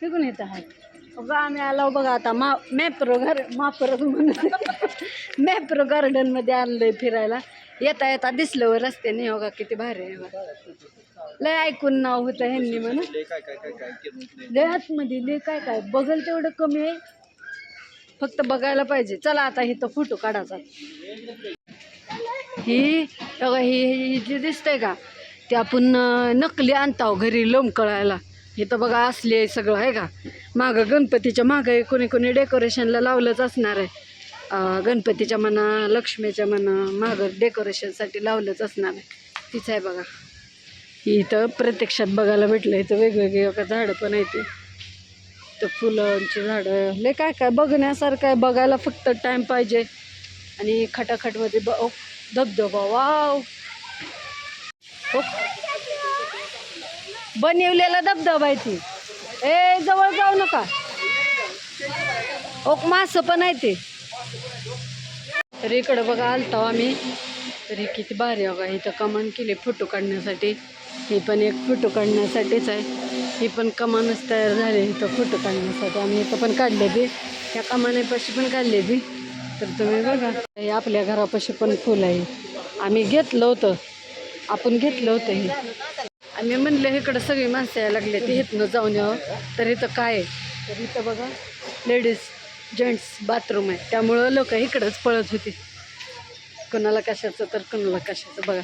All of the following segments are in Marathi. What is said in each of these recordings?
फिरून येत आहे. बघा आम्ही आलो बघा आता. मा मॅप्रो घर माप्रो म्हणून. मॅप्रो गार्डनमध्ये आणलंय फिरायला. येता येता दिसलं वर रस्त्याने. हो का? किती भारी आहे बघा. लय ऐकून नाव होतं ह्यांनी म्हणून. लय आतमध्ये लय काय काय. बघल तेवढं कमी आहे. फक्त बघायला पाहिजे. चला आता इथं फोटो काढायचा ही बघा ही जी दिसतंय का? ते आपण नकली आणताव घरी लोंबकळायला. इथं बघा असले आहे सगळं आहे का? मागं गणपतीच्या मागं कोणी कोणी डेकोरेशनला लावलंच असणार आहे. गणपतीच्या म्हणा लक्ष्मीच्या म्हणा मागं डेकोरेशनसाठी लावलंच असणार आहे. तीच आहे बघा. इथं प्रत्यक्षात बघायला भेटलं इथं वेगवेगळी बघा झाडं पण आहेत. तर फुलांची झाडं. लय काय काय बघण्यासारखं आहे. बघायला फक्त टाईम पाहिजे. आणि खटाखटमध्ये ब ओ, धबधबा. वाव! हो. बनवलेला धबधबा आहे ती. ए जवळ जाऊ नका. ओक मासं पण आहे ते. तर इकडं बघा आलतो आम्ही. तरी किती भारी बघा इथं कमान केली फोटो काढण्यासाठी. ही पण एक फोटो काढण्यासाठीच आहे. ही पण कमानच तयार झाली इथं फोटो काढण्यासाठी. आम्ही इथं पण काढले बी. त्या कमानेपाशी पण काढले बी. तर तुम्ही बघा. हे आपल्या घरापाशी पण फुल आहे. आम्ही घेतलं होतं. आपण घेतलं होतं हे. आम्ही म्हणलं इकडं सगळी माणसं यायला लागले ते इथनं जाऊन यावं. तर इथं काय आहे? तर इथं बघा लेडीज जेंट्स बाथरूम आहे. त्यामुळं लोक इकडंच पळत होती. कोणाला कशाचं तर कोणाला कशाचं बघा.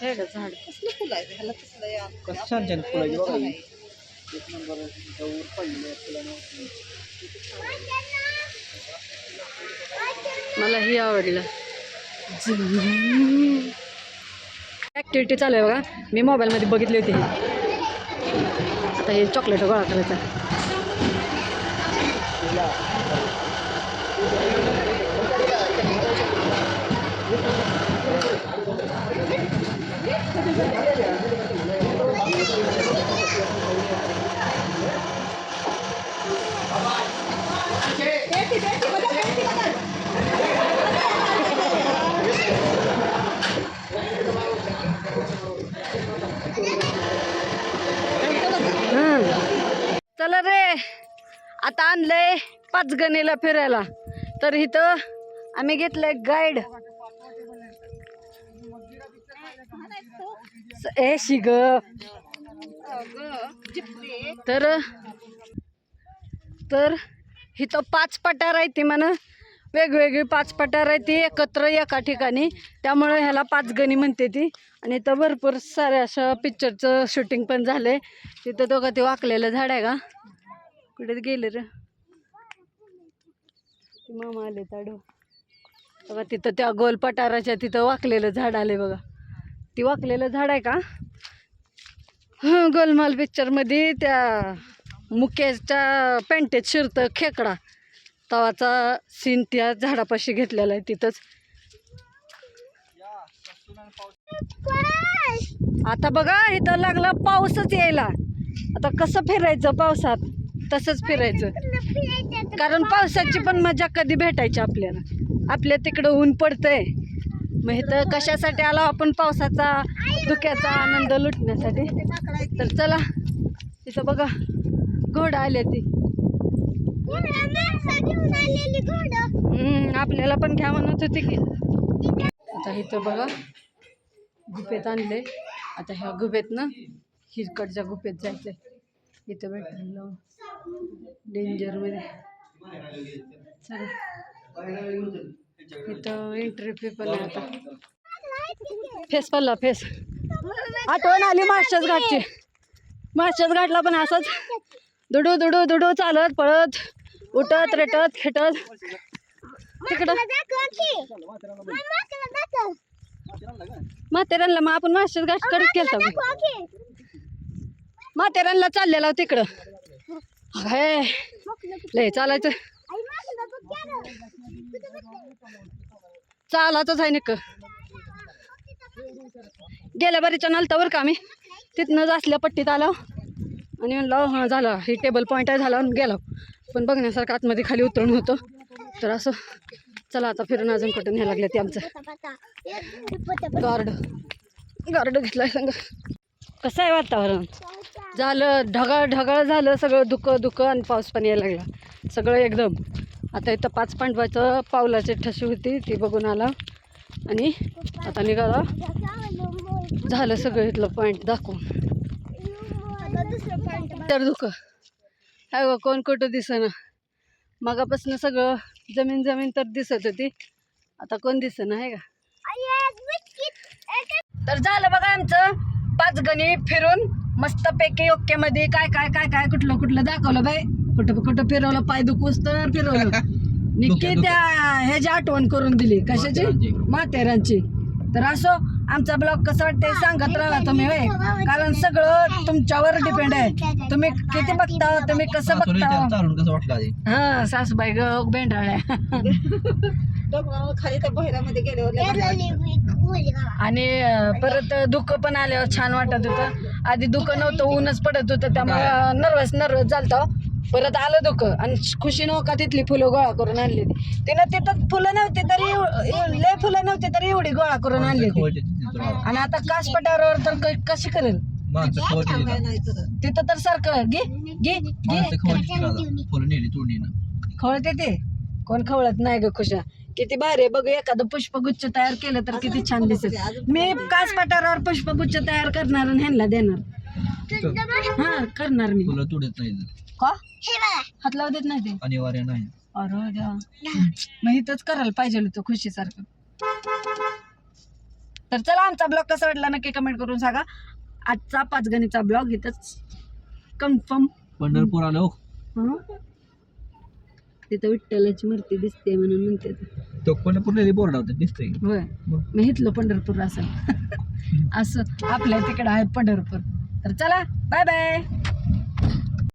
हे का झाड. एक नंबर मला ही आवडलं. ॲक्टिव्हिटी चालू आहे बघा. मी मोबाईलमध्ये बघितली होती आता हे चॉकलेट गोळा करायचा हं. चला रे आता आणलंय पाचगणीला फिरायला. तर इथं आम्ही घेतलंय गाईड ए शिग तर तर इथं पाच पटार आहे ती म्हणा. वेगवेगळी पाच पटार आहे ती एकत्र एका ठिकाणी. त्यामुळे ह्याला पाच गणी म्हणते ती. आणि इथं भरपूर साऱ्या अशा पिक्चरचं शूटिंग पण झालंय. तिथं दोघं ते वाकलेलं झाड आहे का कुठे गेले रे? मामा आले ताडो. बघा तिथं त्या गोल पटाराच्या तिथं वाकलेलं झाड आले बघा. ती वाकलेलं झाड आहे का? हां गोलमाल पिक्चरमध्ये त्या मुकेशच्या पेंटेत शिरतं खेकडा. तवाचा सीन त्या झाडापाशी घेतलेला आहे तिथंच. आता बघा इथं लागला पाऊसच यायला. आता कसं फिरायचं पावसात? तसंच फिरायचं. कारण पावसाची पण मजा कधी भेटायची आपल्याला? आपल्या तिकडं ऊन पडतंय. मग इथं कशासाठी आलो आपण पावसाचा धुक्याचा आनंद लुटण्यासाठी? तर चला इथं बघा घोडा आले ती. आपल्याला पण घ्या म्हणत होते की. आता इथं बघा गुफेत आणले आता ह्या गुफेत ना हिरकडच्या गुफेत जायचंय. इथं भेटलो डेंजरमध्ये चला. इथं एंट्री फी पण आहे आता. फेस पडला फेस आठवण आली माशाच घाटची. माशाच घाटला पण असंच. दुडू दुडू दुडू चालत पळत उठत रेटत खेटत. तिकडं. म्हातेरांना मग आपण माशाच घाट कडक केलं मग. चाललेला तिकडं हे लय चालायचं. चालायचंच आहे निक. गेल्या बरीच्या नलतावर का आम्ही. तिथनं असल्या पट्टीत आलो. आणि म्हणलं हां झालं. हे टेबल पॉईंट आहे झाला. आणि गेलो. पण बघण्यासारखं आतमध्ये खाली उतरून होतं. तर असं चला आता फिरून अजून कुठून न्यायला लागले ते आमचं. गार्ड गार्ड घेतलाय सांगा. कसं आहे वातावरण? झालं ढगाळ ढगाळ झालं सगळं दुःख दुःख आणि पाऊस पण यायला लागला. सगळं एकदम. आता इथं पाच पांडवाचं पावलाची ठशी होती ती बघून आला. आणि आता निघाला. झालं सगळं इथलं पॉईंट दाखवून. तर दुखं. काय गं कोण कुठं दिसेना? मगापासून सगळं जमीन जमीन तर दिसत होती. आता कोण दिसेना आहे का तर झालं बघा आमचं पाच गणी फिरून. मस्तपैकी ओके मध्ये काय काय काय काय कुठलं कुठलं दाखवलं बाई? कुठं कुठं फिरवलं? पाय दुखूस तर फिरवलं. निक्की त्या ह्याची आठवण करून दिली. कशाची. माथेरानची. तर असो आमचा ब्लॉग कसं वाटतंय सांगत राहा तुम्ही होय? कारण सगळं तुमच्यावर डिपेंड आहे. तुम्ही किती बघता? तुम्ही कसं बघता? हा सासूबाई ग बेंडाळ्या. आणि परत दुःख पण आल्यावर छान वाटत होतं. आधी दुःख नव्हतं ऊनच पडत होतं त्यामुळे नर्वस नर्वस झालतं. परत आलं दुःख आणि खुशी नव्हता तिथली फुलं गोळा करून आणली होती? तिनं तिथं फुलं नव्हती तरी एव- लय फुलं नव्हती तरी एवढी गोळा करून आणली होती. आणि आता कास पठारावर तर क- कशी करेल? माणसं खवळते काय तिथं. तर. सारखं घे घे घे. माणसं खवळते तिथं. आता. फुलं नेली तोडणीनं खवळते ते? कोण खवळत नाही ग खुशा. किती भारी आहे. बघ एखादं पुष्पगुच्छ तयार केलं तर किती छान दिसेल. मी कास पठारावर पुष्पगुच्छ तयार करणार आणि ह्यांना देणार. हा करणार मी. फुलं तोडत नाही का? हात लावू देत नाही ते? अनिवार्य नाही. अरे देवा मग इथंच करायला पाहिजे होतं खुशीसारखं. तर चला आमचा ब्लॉग कसा वाटला नक्की कमेंट करून सांगा. आजचा पाच गणीचा ब्लॉग इथंच कन्फर्म पंढरपूर आलो. हं? तिथं विठ्ठलाची मूर्ती दिसते म्हणून म्हणते ते. पंढरपूर बोर्ड होता दिसतंय. होय. मी इथलं पंढरपूर असेल असं आपल्या तिकडं आहे पंढरपूर. तर चला बाय बाय